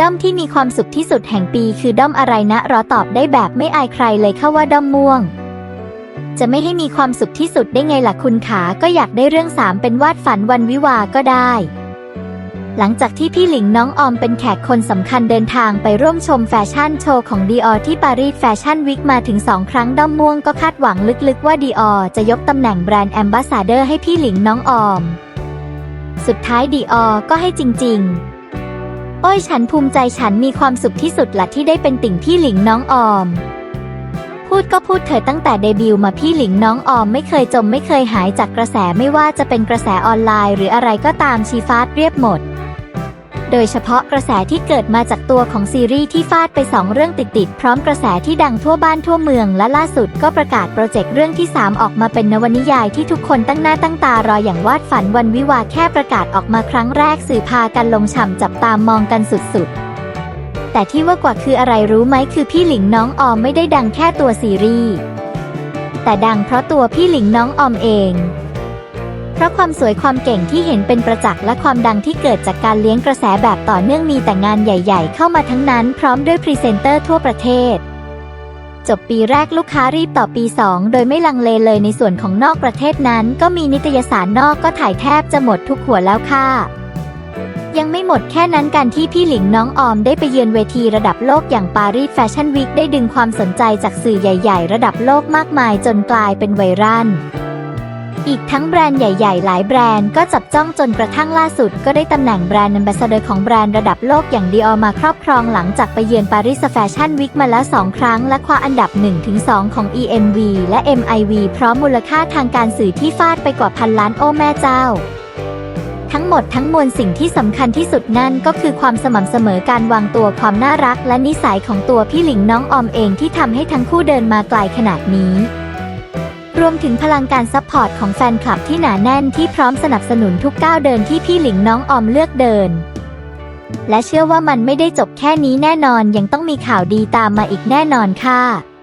ด้อมที่มีความสุขที่สุดแห่งปีคือด้อมอะไรนะรอตอบได้แบบไม่อายใครเลยเข้าว่าด้อมม่วง จะไม่ให้มีความสุขที่สุดได้ไงล่ะคุณขาก็อยากได้เรื่องสามเป็นวาดฝันวันวิวาก็ได้ หลังจากที่พี่หลิงน้องออมเป็นแขกคนสำคัญเดินทางไปร่วมชมแฟชั่นโชว์ของดีออที่ปารีสแฟชั่นวีคมาถึง2ครั้งด้อมม่วงก็คาดหวังลึกๆว่าดีออจะยกตำแหน่งแบรนด์แอมบาสเดอร์ให้พี่หลิงน้องออม สุดท้ายดีออก็ให้จริง ๆ โอ้ยฉันภูมิใจฉันมีความสุขที่สุดละที่ได้เป็นติ่งพี่หลิงน้องออม พูดก็พูดเธอตั้งแต่เดบิวต์มาพี่หลิงน้องออมไม่เคยจมไม่เคยหายจากกระแสไม่ว่าจะเป็นกระแสออนไลน์ หรืออะไรก็ตามชีฟาดเรียบหมด โดยเฉพาะกระแสที่เกิดมาจากตัวของซีรีส์ที่ฟาดไป 2 เรื่องติดๆ พร้อมกระแสที่ดังทั่วบ้านทั่วเมืองและล่าสุดก็ประกาศโปรเจกต์เรื่องที่ 3 ออกมาเป็นนวนิยายที่ทุกคนตั้งหน้าตั้งตารออย่างวาดฝันวันวิวาแค่ประกาศออกมาครั้งแรกสื่อพากันลงฉ่ำจับตามมองกันสุดๆ แต่ที่ว่ากว่าคืออะไรรู้ไหมคือพี่หลิงน้องออมไม่ได้ดังแค่ตัวซีรีส์แต่ดังเพราะตัวพี่หลิงน้องออมเอง ราะความสวยความเก่งที่เห็นเป็นประจักษ์และความดังที่เกิดจากการเลี้ยงกระแสแบบต่อเนื่องมีแต่งานใหญ่ ๆ เข้ามาทั้งนั้นพร้อมด้วยพรีเซนเตอร์ทั่วประเทศ จบปีแรกลูกค้ารีบต่อปี 2 โดยไม่ลังเลเลยในส่วนของนอกประเทศนั้น ก็มีนิตยสารนอกก็ถ่ายแทบจะหมดทุกหัวแล้วค่ะยังไม่หมดแค่นั้นการที่พี่หลิงน้องออมได้ไปเยือนเวทีระดับโลกอย่างปารีสแฟชั่นวีคได้ดึงความสนใจจากสื่อใหญ่ ๆ ระดับโลกมากมายจนกลายเป็นไวรัล อีกทั้งแบรนด์ใหญ่ๆ หลายแบรนด์ก็จับจ้องจนกระทั่งล่าสุด ก็ได้ตำแหน่งแบรนด์ a อ b a s s a d o r ของแบรนด์ระดับโลกอย่างดีออมาครอบครองหลังจากไปเยือนปารีสแฟชั่นวีคมาแล้ว 2 ครั้ง และคว้าอันดับ 1-2 ของ EMV และ MIV พร้อมมูลค่าทางการสื่อที่ฟาดไปกว่าพันล้านโอ้แม่เจ้าทั้งหมดทั้งมวลสิ่งที่สำคัญที่สุดนั่นก็คือความสม่ำเสมอการวางตัวความน่ารักและนิสัยของตัวพี่หลิงน้องออมเองที่ทำให้ทั้งคู่เดินมาไกลขนาดนี้ วมถึงพลังการซัพพอร์ตของแฟนคลับที่หนาแน่นที่พร้อมสนับสนุนทุกก้าวเดินที่พี่หลิงน้องออมเลือกเดิน และเชื่อว่ามันไม่ได้จบแค่นี้แน่นอนยังต้องมีข่าวดีตามมาอีกแน่นอนค่ะ